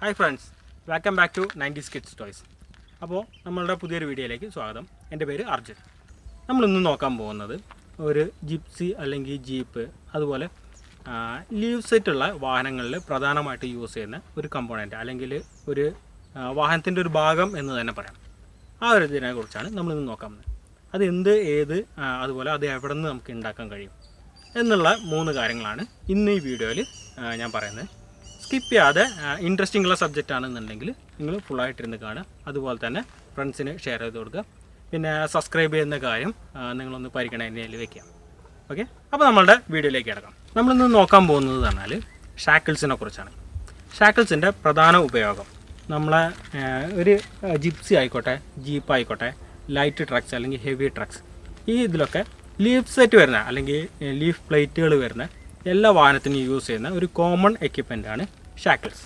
Hi friends welcome back to ninety kids toys അപ്പോൾ നമ്മളുടെ പുതിയൊരു വീഡിയോയിലേക്ക് സ്വാഗതം. എന്റെ പേര് അർജുൻ. നമ്മളിന്ന് നോക്കാൻ പോകുന്നത് ഒരു ജിപ്സി അല്ലെങ്കിൽ ജീപ്പ് അതുപോലെ ലീവ് സെറ്റുള്ള വാഹനങ്ങളിൽ പ്രധാനമായിട്ട് യൂസ് ചെയ്യുന്ന ഒരു കമ്പോണന്റ് അല്ലെങ്കിൽ ഒരു വാഹനത്തിന്റെ ഒരു ഭാഗം എന്ന് തന്നെ പറയാം. ആ ഒരു ഇതിനെ കുറിച്ചാണ് നമ്മളിന്ന് നോക്കാൻ പോകുന്നത്. അത് എന്ത് ഏത് അതുപോലെ അത് എവിടെ നിന്ന് നമുക്ക് ഉണ്ടാക്കാൻ കഴിയും? എന്നുള്ള മൂന്ന് കാര്യങ്ങളാണ് ഇന്ന് ഈ വീഡിയോയിൽ ഞാൻ പറയുന്നത്. സ്കിപ്പ് ചെയ്യാതെ ഇൻട്രസ്റ്റിംഗ് ഉള്ള സബ്ജക്റ്റ് ആണെന്നുണ്ടെങ്കിൽ നിങ്ങൾ ഫുള്ളായിട്ടിരുന്ന് കാണുക. അതുപോലെ തന്നെ ഫ്രണ്ട്സിന് ഷെയർ ചെയ്ത് കൊടുക്കുക. പിന്നെ സബ്സ്ക്രൈബ് ചെയ്യുന്ന കാര്യം നിങ്ങളൊന്ന് പരിഗണനയിൽ വെക്കുക. ഓക്കെ അപ്പോൾ നമ്മളുടെ വീഡിയോയിലേക്ക് കിടക്കാം. നമ്മളിന്ന് നോക്കാൻ പോകുന്നത് പറഞ്ഞാൽ ഷാക്കിൾസിനെ കുറിച്ചാണ്. ഷാക്കിൾസിന്റെ പ്രധാന ഉപയോഗം നമ്മളെ ഒരു ജിപ്സി ആയിക്കോട്ടെ ജീപ്പ് ആയിക്കോട്ടെ ലൈറ്റ് ട്രക്സ് അല്ലെങ്കിൽ ഹെവി ട്രക്സ് ഈ ഇതിലൊക്കെ ലീഫ് സെറ്റ് വരുന്ന അല്ലെങ്കിൽ ലീഫ് പ്ലേറ്റുകൾ വരുന്ന എല്ലാ വാഹനത്തിനും യൂസ് ചെയ്യുന്ന ഒരു കോമൺ എക്യുപ്മെന്റാണ് ഷാക്കിൾസ്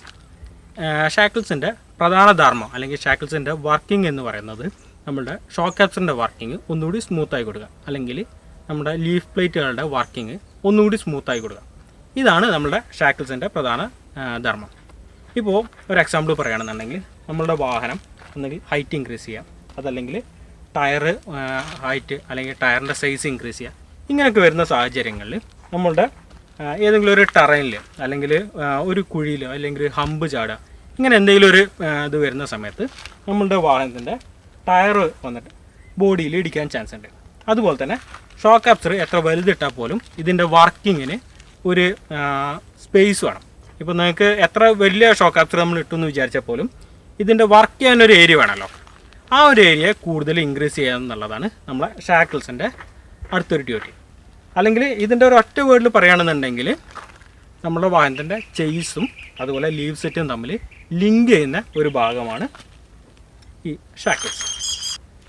ഷാക്കിൾസിന്റെ പ്രധാന ധർമ്മം അല്ലെങ്കിൽ ഷാക്കിൾസിന്റെ വർക്കിംഗ് എന്ന് പറയുന്നത് നമ്മുടെ ഷോക്ക് ക്യാപ്സറിന്റെ വർക്കിംഗ് ഒന്നുകൂടി സ്മൂത്തായി കൊടുക്കുക. അല്ലെങ്കിൽ നമ്മുടെ ലീഫ് പ്ലേറ്റുകളുടെ വർക്കിംഗ് ഒന്നുകൂടി സ്മൂത്തായി കൊടുക്കുക. ഇതാണ് നമ്മുടെ ഷാക്കിൾസിന്റെ പ്രധാന ധർമ്മം. ഇപ്പോൾ ഒരു എക്സാമ്പിൾ പറയുകയാണെന്നുണ്ടെങ്കിൽ നമ്മളുടെ വാഹനം ഒന്നുകിൽ ഹൈറ്റ് ഇൻക്രീസ് ചെയ്യാം. അതല്ലെങ്കിൽ ടയർ ഹൈറ്റ് അല്ലെങ്കിൽ ടയറിന്റെ സൈസ് ഇൻക്രീസ് ചെയ്യുക ഇങ്ങനെയൊക്കെ വരുന്ന സാഹചര്യങ്ങളിൽ നമ്മളുടെ ഏതെങ്കിലും ഒരു ടറൈനിൽ അല്ലെങ്കിൽ ഒരു കുഴിയിലോ അല്ലെങ്കിൽ ഹമ്പ് ചാടുക ഇങ്ങനെ എന്തെങ്കിലും ഒരു ഇത് വരുന്ന സമയത്ത് നമ്മളുടെ വാഹനത്തിന്റെ ടയർ വന്നിട്ട് ബോഡിയിൽ ഇടിക്കാൻ ചാൻസ് ഉണ്ട്. അതുപോലെ തന്നെ ഷോക്ക് ആപ്സർ എത്ര വലുതിട്ടാൽ പോലും ഇതിന്റെ വർക്കിങ്ങിന് ഒരു സ്പേസ് വേണം. ഇപ്പോൾ നിങ്ങൾക്ക് എത്ര വലിയ ഷോക്ക് ആപ്സർ നമ്മൾ ഇട്ടെന്ന് വിചാരിച്ചാൽ പോലും ഇതിന്റെ വർക്ക് ചെയ്യാൻ ഒരു ഏരിയ വേണമല്ലോ ആ ഒരു ഏരിയ കൂടുതൽ ഇൻക്രീസ് ചെയ്യുക എന്നുള്ളതാണ് നമ്മളെ ഷാക്കിൾസിന്റെ അടുത്തൊരു ഡ്യൂട്ടി അല്ലെങ്കിൽ ഇതിന്റെ ഒരു ഒറ്റ വേർഡിൽ പറയുകയാണെന്നുണ്ടെങ്കിൽ നമ്മുടെ വാഹനത്തിന്റെ ചെയ്സും അതുപോലെ ലീവ് സെറ്റും തമ്മിൽ ലിങ്ക് ചെയ്യുന്ന ഒരു ഭാഗമാണ് ഈ ഷാക്കിൾസ്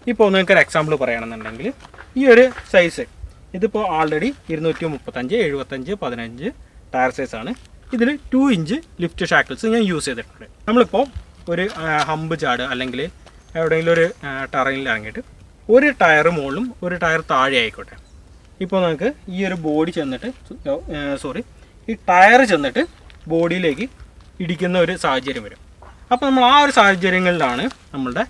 ഇപ്പോൾ നിങ്ങൾക്ക് ഒരു എക്സാമ്പിൾ പറയുകയാണെന്നുണ്ടെങ്കിൽ ഈ ഒരു സൈസ് ഇതിപ്പോൾ ആൾറെഡി ഇരുന്നൂറ്റി മുപ്പത്തഞ്ച് എഴുപത്തഞ്ച് പതിനഞ്ച് ടയർ സൈസാണ് ഇതിൽ ടു ഇഞ്ച് ലിഫ്റ്റ് ഷാക്കിൾസ് ഞാൻ യൂസ് ചെയ്തിട്ടുണ്ട്. നമ്മളിപ്പോൾ ഒരു ഹമ്പ് ചാട് അല്ലെങ്കിൽ എവിടെയെങ്കിലും ഒരു ടറയിൽ ഇറങ്ങിയിട്ട് ഒരു ടയർ മുകളിലും ഒരു ടയർ താഴെ ആയിക്കോട്ടെ ഇപ്പോൾ നമുക്ക് ഈ ഒരു ബോഡി ചെന്നിട്ട് സോറി ഈ ടയർ ചെന്നിട്ട് ബോഡിയിലേക്ക് ഇടിക്കുന്ന ഒരു സാഹചര്യം വരും. അപ്പോൾ നമ്മൾ ആ ഒരു സാഹചര്യങ്ങളിലാണ് നമ്മളുടെ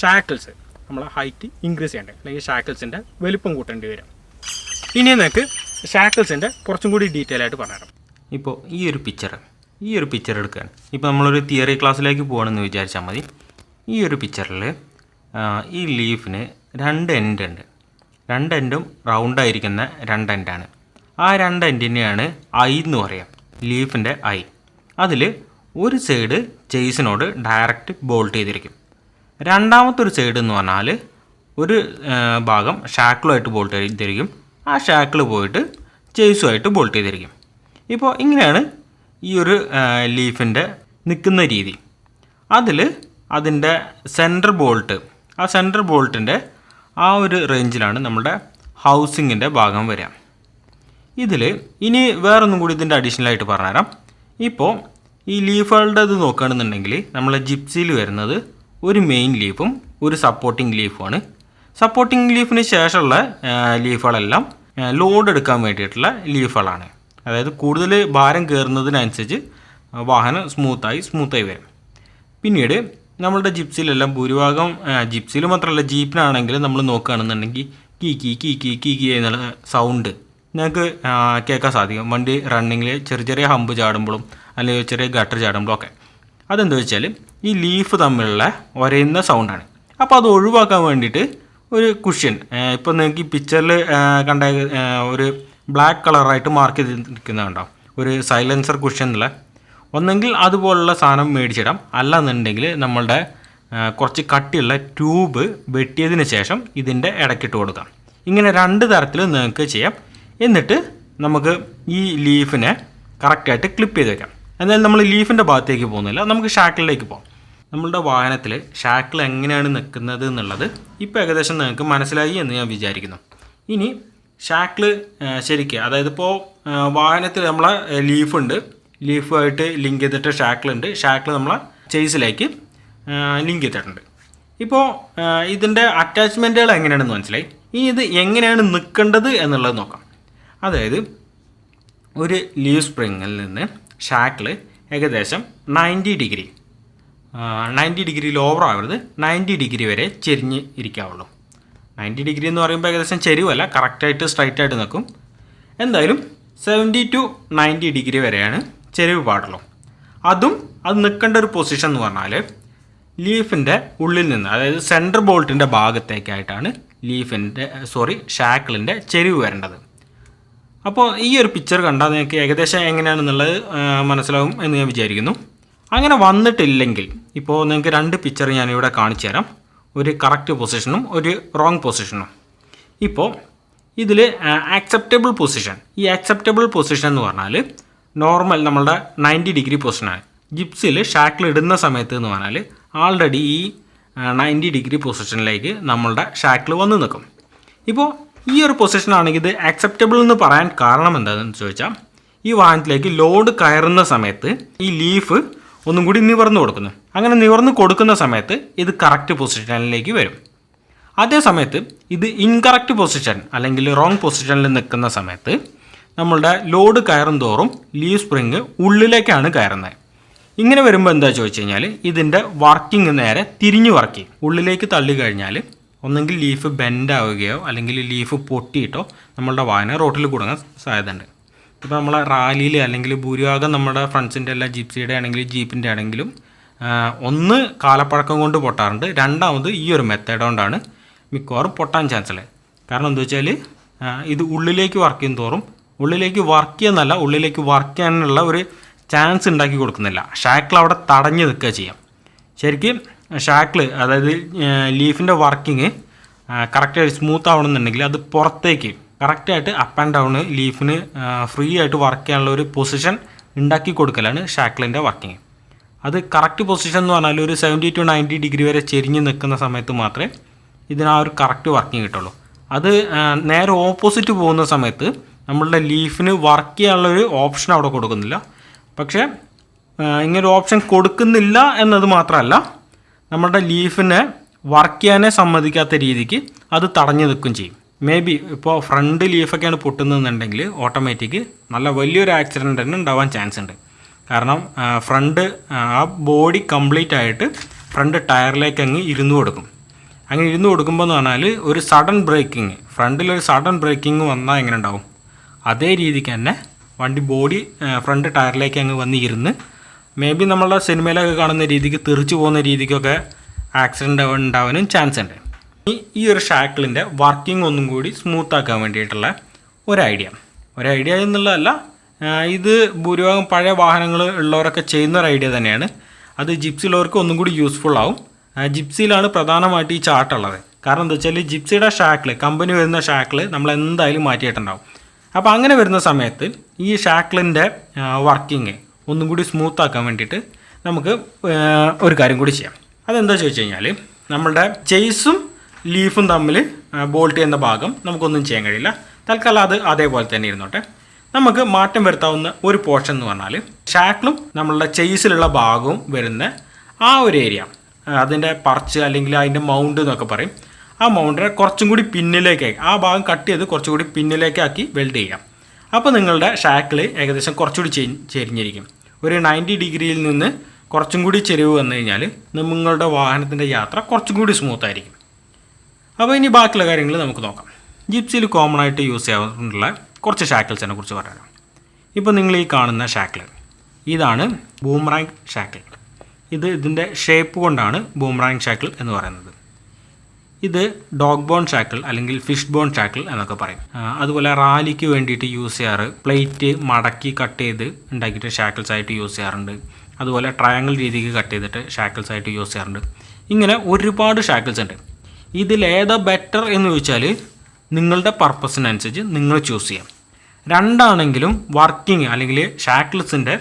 ഷാക്കിൾസ് നമ്മളെ ഹൈറ്റ് ഇൻക്രീസ് ചെയ്യേണ്ടത് അല്ലെങ്കിൽ ഷാക്കിൾസിന്റെ വലിപ്പം കൂട്ടേണ്ടി വരും ഇനി നിങ്ങൾക്ക് ഷാക്കിൾസിന്റെ കുറച്ചും കൂടി ഡീറ്റെയിൽ ആയിട്ട് പറഞ്ഞുതരാം. ഇപ്പോൾ ഈ ഒരു പിക്ചർ ഈ ഒരു പിക്ചർ എടുക്കുകയാണ്. ഇപ്പോൾ നമ്മളൊരു തിയറി ക്ലാസ്സിലേക്ക് പോകണമെന്ന് വിചാരിച്ചാൽ മതി. ഈ ഒരു പിക്ചറിൽ ഈ ലീഫിന് രണ്ട് എൻഡ് ഉണ്ട്. രണ്ട് എൻഡും റൗണ്ട് ആയിരിക്കുന്ന രണ്ട് എൻഡാണ് ആ രണ്ട് എൻഡിനെയാണ് ഐ എന്ന് പറയാം. ലീഫിന്റെ ഐ അതിൽ ഒരു സൈഡ് ചേസിനോട് ഡയറക്റ്റ് ബോൾട്ട് ചെയ്തിരിക്കും. രണ്ടാമത്തെ ഒരു സൈഡ് എന്ന് പറഞ്ഞാൽ ഒരു ഭാഗം ഷാക്കിളുമായിട്ട് ബോൾട്ട് ചെയ്തിരിക്കും. ആ ഷാക്കിൾ പോയിട്ട് ചേസുമായിട്ട് ബോൾട്ട് ചെയ്തിരിക്കും. ഇപ്പോൾ ഇങ്ങനെയാണ് ഈ ഒരു ലീഫിന്റെ നിൽക്കുന്ന രീതി. അതിൽ അതിന്റെ സെന്റർ ബോൾട്ട് ആ സെന്റർ ബോൾട്ടിന്റെ ആ ഒരു റേഞ്ചിലാണ് നമ്മുടെ ഹൗസിങ്ങിന്റെ ഭാഗം വരിക. ഇതിൽ ഇനി വേറൊന്നും കൂടി ഇതിന്റെ അഡീഷണൽ ആയിട്ട് പറഞ്ഞുതരാം. ഇപ്പോൾ ഈ ലീഫുകളുടെ ഇത് നോക്കുകയാണെന്നുണ്ടെങ്കിൽ നമ്മളെ ജിപ്സിയിൽ വരുന്നത് ഒരു മെയിൻ ലീഫും ഒരു സപ്പോർട്ടിംഗ് ലീഫുമാണ് സപ്പോർട്ടിംഗ് ലീഫിന് ശേഷമുള്ള ലീഫുകളെല്ലാം ലോഡ് എടുക്കാൻ വേണ്ടിയിട്ടുള്ള ലീഫുകളാണ് അതായത് കൂടുതൽ ഭാരം കയറുന്നതിനനുസരിച്ച് വാഹനം സ്മൂത്തായി സ്മൂത്തായി വരും. പിന്നീട് നമ്മളുടെ ജിപ്സിലെല്ലാം ഭൂരിഭാഗം ജിപ്സിയിൽ മാത്രമല്ല ജീപ്പിനാണെങ്കിൽ നമ്മൾ നോക്കുകയാണെന്നുണ്ടെങ്കിൽ കീ കീ കീ കീ കീ കീ എന്നുള്ള സൗണ്ട് ഞങ്ങൾക്ക് കേൾക്കാൻ സാധിക്കും. വണ്ടി റണ്ണിങ്ങിൽ ചെറിയ ചെറിയ ഹമ്പ് ചാടുമ്പോഴും അല്ലെങ്കിൽ ചെറിയ ഗട്ടർ ചാടുമ്പോഴും ഒക്കെ. അതെന്താ വെച്ചാൽ ഈ ലീഫ് തമ്മിലുള്ള ഒരയുന്ന സൗണ്ടാണ് അപ്പോൾ അത് ഒഴിവാക്കാൻ വേണ്ടിയിട്ട് ഒരു കുഷ്യൻ ഇപ്പോൾ നിങ്ങൾക്ക് ഈ പിക്ചറിൽ കണ്ട ഒരു ബ്ലാക്ക് കളറായിട്ട് മാർക്ക് ചെയ്തിരിക്കുന്നതുണ്ടാവും ഒരു സൈലൻസർ കുഷ്യൻ എന്നുള്ള ഒന്നെങ്കിൽ അതുപോലുള്ള സാധനം മേടിച്ചിടാം. അല്ലാന്നുണ്ടെങ്കിൽ നമ്മളുടെ കുറച്ച് കട്ടിയുള്ള ട്യൂബ് വെട്ടിയതിന് ശേഷം ഇതിന്റെ ഇടയ്ക്കിട്ട് കൊടുക്കാം. ഇങ്ങനെ രണ്ട് തരത്തിൽ നിങ്ങൾക്ക് ചെയ്യാം. എന്നിട്ട് നമുക്ക് ഈ ലീഫിനെ കറക്റ്റായിട്ട് ക്ലിപ്പ് ചെയ്ത് വയ്ക്കാം എന്നാൽ നമ്മൾ ലീഫിന്റെ ഭാഗത്തേക്ക് പോകുന്നില്ല. നമുക്ക് ഷാക്കിളിലേക്ക് പോകാം. നമ്മളുടെ വാഹനത്തിൽ ഷാക്കിൾ എങ്ങനെയാണ് നിൽക്കുന്നത് എന്നുള്ളത് ഇപ്പോൾ ഏകദേശം നിങ്ങൾക്ക് മനസ്സിലായി എന്ന് ഞാൻ വിചാരിക്കുന്നു. ഇനി ഷാക്കിൾ ശരിക്കും അതായത് ഇപ്പോൾ വാഹനത്തിൽ നമ്മളെ ലീഫുണ്ട്. ലീഫുമായിട്ട് ലിങ്ക് ചെയ്തിട്ട് ഷാക്കിളുണ്ട്. ഷാക്കിൾ നമ്മൾ ചേസിലേക്ക് ലിങ്ക് ചെയ്തിട്ടുണ്ട്. ഇപ്പോൾ ഇതിന്റെ അറ്റാച്ച്മെന്റുകൾ എങ്ങനെയാണെന്ന് മനസ്സിലായി? ഇനി ഇത് എങ്ങനെയാണ് നിൽക്കേണ്ടത് എന്നുള്ളത് നോക്കാം. അതായത് ഒരു ലീവ് സ്പ്രിങ്ങിൽ നിന്ന് ഷാക്കിൾ ഏകദേശം ninety degree ninety degree over ആവരുത്. നയന്റി ഡിഗ്രി വരെ ചെരിഞ്ഞ് ഇരിക്കാവുള്ളൂ. നയന്റി ഡിഗ്രി എന്ന് പറയുമ്പോൾ ഏകദേശം ചെരിവല്ല കറക്റ്റായിട്ട് സ്ട്രൈറ്റ് ആയിട്ട് നിൽക്കും. എന്തായാലും സെവന്റി ടു നയന്റി ഡിഗ്രി വരെയാണ് ചെരിവ് പാടുള്ളൂ. അതും അത് നിൽക്കേണ്ട ഒരു പൊസിഷൻ എന്ന് പറഞ്ഞാൽ ലീഫിന്റെ ഉള്ളിൽ നിന്ന് അതായത് സെന്റർ ബോൾട്ടിന്റെ ഭാഗത്തേക്കായിട്ടാണ് ലീഫിന്റെ സോറി ഷാക്കിളിന്റെ ചെരിവ് വരേണ്ടത്. അപ്പോൾ ഈ ഒരു പിക്ചർ കണ്ടാൽ നിങ്ങൾക്ക് ഏകദേശം എങ്ങനെയാണെന്നുള്ളത് മനസ്സിലാവും എന്ന് ഞാൻ വിചാരിക്കുന്നു. അങ്ങനെ വന്നിട്ടില്ലെങ്കിൽ ഇപ്പോൾ നിങ്ങൾക്ക് രണ്ട് പിക്ചർ ഞാനിവിടെ കാണിച്ചു തരാം. ഒരു കറക്റ്റ് പൊസിഷനും ഒരു റോങ് പൊസിഷനും ഇപ്പോൾ ഇതിൽ ആക്സെപ്റ്റബിൾ പൊസിഷൻ ഈ ആക്സെപ്റ്റബിൾ പൊസിഷൻ എന്ന് പറഞ്ഞാൽ നോർമൽ നമ്മളുടെ നയന്റി ഡിഗ്രി പൊസിഷനാണ്. ജിപ്സിൽ ഷാക്കിൾ ഇടുന്ന സമയത്ത് എന്ന് പറഞ്ഞാൽ ആൾറെഡി ഈ നയന്റി ഡിഗ്രി പൊസിഷനിലേക്ക് നമ്മളുടെ ഷാക്കിൾ വന്നു നിൽക്കും. ഇപ്പോൾ ഈ ഒരു പൊസിഷനാണെങ്കിൽ ഇത് അക്സെപ്റ്റബിൾ എന്ന് പറയാൻ കാരണം എന്താണെന്ന് ചോദിച്ചാൽ ഈ വാഹനത്തിലേക്ക് ലോഡ് കയറുന്ന സമയത്ത് ഈ ലീഫ് ഒന്നും കൂടി നിവർന്നു കൊടുക്കുന്നു. അങ്ങനെ നിവർന്നു കൊടുക്കുന്ന സമയത്ത് ഇത് കറക്റ്റ് പൊസിഷനിലേക്ക് വരും. അതേ സമയത്ത് ഇത് ഇൻകറക്റ്റ് പൊസിഷൻ അല്ലെങ്കിൽ റോങ് പൊസിഷനിൽ നിൽക്കുന്ന സമയത്ത് നമ്മളുടെ ലോഡ് കയറും തോറും ലീവ് സ്പ്രിങ് ഉള്ളിലേക്കാണ് കയറുന്നത്. ഇങ്ങനെ വരുമ്പോൾ എന്താ ചോദിച്ചു കഴിഞ്ഞാൽ ഇതിന്റെ വർക്കിംഗ് നേരെ തിരിഞ്ഞു വർക്ക് ചെയ്യും. ഉള്ളിലേക്ക് തള്ളി കഴിഞ്ഞാൽ ഒന്നെങ്കിൽ ലീഫ് ബെൻഡ് ആവുകയോ അല്ലെങ്കിൽ ലീഫ് പൊട്ടിയിട്ടോ നമ്മളുടെ വാഹനം റോട്ടിൽ കുടുങ്ങാൻ സാധ്യതയുണ്ട്. ഇപ്പോൾ നമ്മളെ റാലിയിൽ അല്ലെങ്കിൽ ഭൂരിഭാഗം നമ്മുടെ ഫ്രണ്ട്സിന്റെ എല്ലാം ജിപ്സിയുടെ ആണെങ്കിലും ജീപ്പിന്റെ ആണെങ്കിലും ഒന്ന് കാലപ്പഴക്കം കൊണ്ട് പൊട്ടാറുണ്ട്. രണ്ടാമത് ഈ ഒരു മെത്തേഡ് കൊണ്ടാണ് മിക്കവാറും പൊട്ടാൻ ചാൻസ് ഉള്ളത്. കാരണം എന്താ വെച്ചാൽ ഇത് ഉള്ളിലേക്ക് വർക്ക് ചെയ്യും തോറും ഉള്ളിലേക്ക് വർക്ക് ചെയ്യുന്നല്ല ഉള്ളിലേക്ക് വർക്ക് ചെയ്യാനുള്ള ഒരു ചാൻസ് ഉണ്ടാക്കി കൊടുക്കുന്നില്ല. ഷാക്കിൾ അവിടെ തടഞ്ഞു നിൽക്കുക ചെയ്യാം. ശരിക്കും ഷാക്കിൾ അതായത് ലീഫിന്റെ വർക്കിംഗ് കറക്റ്റായിട്ട് സ്മൂത്ത് ആവണമെന്നുണ്ടെങ്കിൽ അത് പുറത്തേക്ക് കറക്റ്റായിട്ട് അപ്പ് ആൻഡ് ഡൗൺ ലീഫിന് ഫ്രീ ആയിട്ട് വർക്ക് ചെയ്യാനുള്ള ഒരു പൊസിഷൻ ഉണ്ടാക്കി കൊടുക്കലാണ് ഷാക്കിളിന്റെ വർക്കിംഗ് അത് കറക്റ്റ് പൊസിഷൻ എന്ന് പറഞ്ഞാൽ ഒരു സെവന്റി ടു നയന്റി ഡിഗ്രി വരെ ചെരിഞ്ഞ് നിൽക്കുന്ന സമയത്ത് മാത്രമേ ഇതിന് ആ ഒരു കറക്റ്റ് വർക്കിംഗ് കിട്ടുള്ളൂ. അത് നേരെ ഓപ്പോസിറ്റ് പോകുന്ന സമയത്ത് നമ്മളുടെ ലീഫിന് വർക്ക് ചെയ്യാനുള്ള ഒരു ഓപ്ഷൻ അവിടെ കൊടുക്കുന്നില്ല. പക്ഷേ ഇങ്ങനൊരു ഓപ്ഷൻ കൊടുക്കുന്നില്ല എന്നത് മാത്രമല്ല നമ്മളുടെ ലീഫിനെ വർക്ക് ചെയ്യാനേ സമ്മതിക്കാത്ത രീതിക്ക് അത് തടഞ്ഞു നിൽക്കുകയും ചെയ്യും. മേ ബി ഇപ്പോൾ ഫ്രണ്ട് ലീഫൊക്കെയാണ് പൊട്ടുന്നതെന്നുണ്ടെങ്കിൽ ഓട്ടോമാറ്റിക് നല്ല വലിയൊരു ആക്സിഡന്റ് തന്നെ ഉണ്ടാവാൻ ചാൻസ് ഉണ്ട്. കാരണം ഫ്രണ്ട് ആ ബോഡി കംപ്ലീറ്റ് ആയിട്ട് ഫ്രണ്ട് ടയറിലേക്ക് അങ്ങ് ഇരുന്ന് കൊടുക്കും. അങ്ങനെ ഇരുന്ന് കൊടുക്കുമ്പോൾ എന്ന് പറഞ്ഞാൽ ഒരു സഡൻ ബ്രേക്കിംഗ് ഫ്രണ്ടിൽ ഒരു സഡൻ ബ്രേക്കിംഗ് വന്നാൽ എങ്ങനെ ഉണ്ടാവും? അതേ രീതിക്ക് തന്നെ വണ്ടി ബോഡി ഫ്രണ്ട് ടയറിലേക്ക് അങ്ങ് വന്ന് ഇരുന്ന് മേ ബി നമ്മളുടെ സിനിമയിലൊക്കെ കാണുന്ന രീതിക്ക് തെറിച്ചു പോകുന്ന രീതിക്കൊക്കെ ആക്സിഡന്റ് ഉണ്ടാവാനും ചാൻസ് ഉണ്ട്. ഈ ഒരു ഷാക്കിളിന്റെ വർക്കിംഗ് ഒന്നും കൂടി സ്മൂത്ത് ആക്കാൻ വേണ്ടിയിട്ടുള്ള ഒരു ഐഡിയ ഒരു ഐഡിയ എന്നുള്ളതല്ല ഇത് ഭൂരിഭാഗം പഴയ വാഹനങ്ങൾ ഉള്ളവരൊക്കെ ചെയ്യുന്ന ഒരു ഐഡിയ തന്നെയാണ്. അത് ജിപ്സിയുള്ളവർക്ക് ഒന്നും കൂടി യൂസ്ഫുൾ ആവും. ജിപ്സിയിലാണ് പ്രധാനമായിട്ട് ഈ ചാർട്ടുള്ളത് കാരണം എന്താ വെച്ചാൽ ജിപ്സിയുടെ ഷാക്കിൾ കമ്പനി വരുന്ന ഷാക്കിൾ നമ്മൾ എന്തായാലും മാറ്റിയിട്ടുണ്ടാവും. അപ്പോൾ അങ്ങനെ വരുന്ന സമയത്ത് ഈ ഷാക്കിളിന്റെ വർക്കിംഗ് ഒന്നും കൂടി സ്മൂത്ത് ആക്കാൻ വേണ്ടിയിട്ട് നമുക്ക് ഒരു കാര്യം കൂടി ചെയ്യാം. അതെന്താ ചോദിച്ചു കഴിഞ്ഞാൽ നമ്മളുടെ ചെയ്സും ലീഫും തമ്മിൽ ബോൾട്ട് ചെയ്യുന്ന ഭാഗം നമുക്കൊന്നും ചെയ്യാൻ കഴിയില്ല. തൽക്കാലം അത് അതേപോലെ തന്നെ ഇരുന്നോട്ടെ. നമുക്ക് മാറ്റം വരുത്താവുന്ന ഒരു പോർഷൻ എന്ന് പറഞ്ഞാൽ ഷാക്കിളും നമ്മളുടെ ചെയ്സിലുള്ള ഭാഗവും വരുന്ന ആ ഒരു ഏരിയ അതിന്റെ പർച്ച് അല്ലെങ്കിൽ അതിന്റെ മൗണ്ട് എന്നൊക്കെ പറയും. ആ മൗണ്ടിനെ കുറച്ചും കൂടി പിന്നിലേക്കായി. ആ ഭാഗം കട്ട് ചെയ്ത് കുറച്ചും കൂടി പിന്നിലേക്കാക്കി വെൽഡ് ചെയ്യാം. അപ്പോൾ നിങ്ങളുടെ ഷാക്കിൾ ഏകദേശം കുറച്ചുകൂടി ചെരിഞ്ഞിരിക്കും. ഒരു നയന്റി ഡിഗ്രിയിൽ നിന്ന് കുറച്ചും കൂടി ചെരിവ് വന്നു കഴിഞ്ഞാൽ നിങ്ങളുടെ വാഹനത്തിന്റെ യാത്ര കുറച്ചും കൂടി സ്മൂത്ത് ആയിരിക്കും. അപ്പോൾ ഇനി ബാക്കിയുള്ള കാര്യങ്ങൾ നമുക്ക് നോക്കാം. ജിപ്സിയിൽ കോമൺ ആയിട്ട് യൂസ് ചെയ്യാവുന്ന കുറച്ച് ഷാക്കിൾസിനെ കുറിച്ച് പറയാം. ഇപ്പോൾ നിങ്ങൾ ഈ കാണുന്ന ഷാക്കിൾ ഇതാണ് ബൂമറാങ് ഷാക്കിൾ ഇത് ഇതിന്റെ ഷേപ്പ് കൊണ്ടാണ് ബൂമറാങ് ഷാക്കിൾ എന്ന് പറയുന്നത്. ഇത് ഡോഗ് ബോൺ ഷാക്കിൾ അല്ലെങ്കിൽ ഫിഷ് ബോൺ ഷാക്കിൾ എന്നൊക്കെ പറയും. അതുപോലെ റാലിക്ക് വേണ്ടിയിട്ട് യൂസ് ചെയ്യാറ് പ്ലേറ്റ് മടക്കി കട്ട് ചെയ്ത് ഉണ്ടാക്കിയിട്ട് ഷാക്കിൾസ് ആയിട്ട് യൂസ് ചെയ്യാറുണ്ട്. അതുപോലെ ട്രയാങ്കിൾ രീതിക്ക് കട്ട് ചെയ്തിട്ട് ഷാക്കിൾസ് ആയിട്ട് യൂസ് ചെയ്യാറുണ്ട്. ഇങ്ങനെ ഒരുപാട് ഷാക്കിൾസ് ഉണ്ട്. ഇതിലേതാ ബെറ്റർ എന്ന് ചോദിച്ചാൽ നിങ്ങളുടെ പർപ്പസിനനുസരിച്ച് നിങ്ങൾ ചൂസ് ചെയ്യാം. രണ്ടാണെങ്കിലും വർക്കിംഗ് അല്ലെങ്കിൽ ഷാക്കിൾസിന്റെ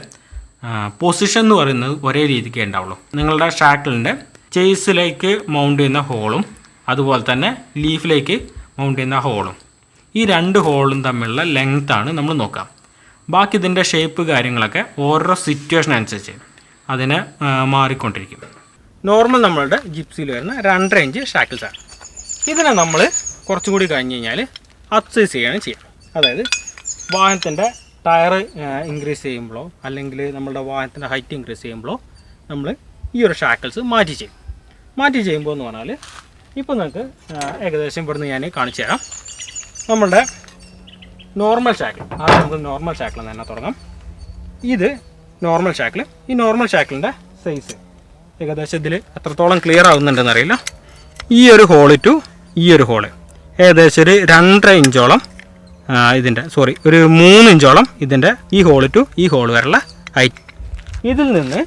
പൊസിഷൻ എന്ന് പറയുന്നത് ഒരേ രീതിക്കേ ഉണ്ടാവുള്ളൂ. നിങ്ങളുടെ ഷാക്കിളിന്റെ ചേസിലേക്ക് മൗണ്ട് ചെയ്യുന്ന ഹോളും അതുപോലെ തന്നെ ലീഫിലേക്ക് മൗണ്ട് ചെയ്യുന്ന ഹോളും ഈ രണ്ട് ഹോളും തമ്മിലുള്ള ലെങ്ത് ആണ് നമ്മൾ നോക്കാം ബാക്കി ഇതിന്റെ ഷേപ്പ് കാര്യങ്ങളൊക്കെ ഓരോ സിറ്റുവേഷൻ അനുസരിച്ച് അതിനെ മാറിക്കൊണ്ടിരിക്കും. നോർമൽ നമ്മളുടെ ജിപ്സിയിൽ വരുന്ന രണ്ട് ഇഞ്ച് ആണ്. ഇതിനെ നമ്മൾ കുറച്ചും കൂടി കഴിഞ്ഞ് കഴിഞ്ഞാൽ അപ്സൈസ് ചെയ്യുകയാണ് ചെയ്യുക. അതായത് വാഹനത്തിന്റെ ടയർ ഇൻക്രീസ് ചെയ്യുമ്പോഴോ അല്ലെങ്കിൽ നമ്മളുടെ വാഹനത്തിന്റെ ഹൈറ്റ് ഇൻക്രീസ് ചെയ്യുമ്പോഴോ നമ്മൾ ഈ ഒരു ഷാക്കിൾസ് മാറ്റി ചെയ്യും. മാറ്റി ചെയ്യുമ്പോൾ എന്ന് പറഞ്ഞാൽ ഇപ്പോൾ നിങ്ങൾക്ക് ഏകദേശം ഇവിടുന്ന് ഞാൻ കാണിച്ചു തരാം. നമ്മളുടെ നോർമൽ ഷാക്കിൾ ആ നമുക്ക് നോർമൽ ഷാക്കിൾ തന്നെ തുടങ്ങാം. ഇത് നോർമൽ ഷാക്കിൾ ഈ നോർമൽ ഷാക്കിളിന്റെ സൈസ് ഏകദേശം ഇതിൽ എത്രത്തോളം ക്ലിയർ ആവുന്നുണ്ടെന്ന് അറിയില്ല. ഈ ഒരു ഹോൾ ടു ഈ ഒരു ഹോൾ ഏകദേശം ഒരു രണ്ടര ഇഞ്ചോളം ഇതിന്റെ സോറി ഒരു മൂന്ന് ഇഞ്ചോളം ഇതിന്റെ ഈ ഹോൾ ടു ഈ ഹോൾ വരെയുള്ള ഹൈറ്റ് ഇതിൽ നിന്ന്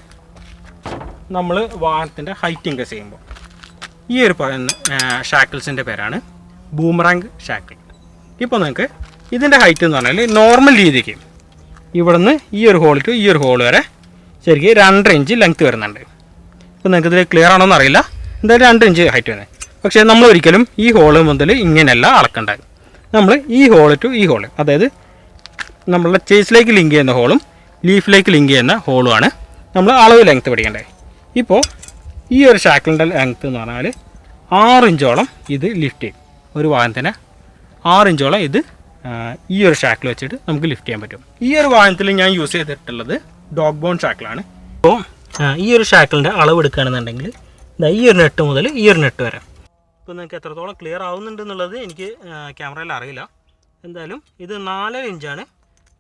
നമ്മൾ വാഹനത്തിന്റെ ഹൈറ്റ് ഇൻക്രീസ് ചെയ്യുമ്പോൾ ഈ ഒരു ഷാക്കിൾസിന്റെ പേരാണ്. ബൂമറാങ് ഷാക്കിൾ ഇപ്പോൾ നിങ്ങൾക്ക് ഇതിന്റെ ഹൈറ്റ് എന്ന് പറഞ്ഞാൽ നോർമൽ രീതിക്ക് ഇവിടുന്ന് ഈ ഒരു ഹോൾ ടു ഈ ഒരു ഹോൾ വരെ ശരിക്കും രണ്ടര ഇഞ്ച് ലെങ്ത് വരുന്നുണ്ട്. ഇപ്പോൾ നിങ്ങൾക്ക് ഇതിൽ ക്ലിയർ ആണോ എന്നറിയില്ല എന്തായാലും രണ്ട് ഇഞ്ച് ഹൈറ്റ് വരുന്നത് പക്ഷേ നമ്മൾ ഒരിക്കലും ഈ ഹോൾ മുതൽ ഇങ്ങനെയല്ല അളക്കേണ്ടത് നമ്മൾ ഈ ഹോൾ ടു ഈ ഹോൾ അതായത് നമ്മളുടെ ചേസിലേക്ക് ലിങ്ക് ചെയ്യുന്ന ഹോളും ലീഫിലേക്ക് ലിങ്ക് ചെയ്യുന്ന ഹോളുമാണ് നമ്മൾ അളവ് ലെങ്ത് പഠിക്കേണ്ടത് ഇപ്പോൾ ഈ ഒരു ഷാക്കിളിന്റെ ലെങ്ത് എന്ന് പറഞ്ഞാൽ ആറിഞ്ചോളം ഇത് ലിഫ്റ്റ് ചെയ്യും. ഒരു വാഹനത്തിന് ആറിഞ്ചോളം ഇത് ഈ ഒരു ഷാക്കിൾ വെച്ചിട്ട് നമുക്ക് ലിഫ്റ്റ് ചെയ്യാൻ പറ്റും. ഈ ഒരു വാഹനത്തിൽ ഞാൻ യൂസ് ചെയ്തിട്ടുള്ളത് ഡോഗ് ബോൺ ഷാക്കിളാണ് അപ്പോൾ ഈ ഒരു ഷാക്കിളിന്റെ അളവ് എടുക്കുകയാണെന്നുണ്ടെങ്കിൽ ഈ ഒരു നെട്ട് മുതൽ ഈ ഒരു നെട്ട് വരെ. ഇപ്പോൾ നിങ്ങൾക്ക് എത്രത്തോളം ക്ലിയർ ആവുന്നുണ്ട് എന്നുള്ളത് എനിക്ക് ക്യാമറയിൽ അറിയില്ല. എന്തായാലും ഇത് നാലര ഇഞ്ചാണ്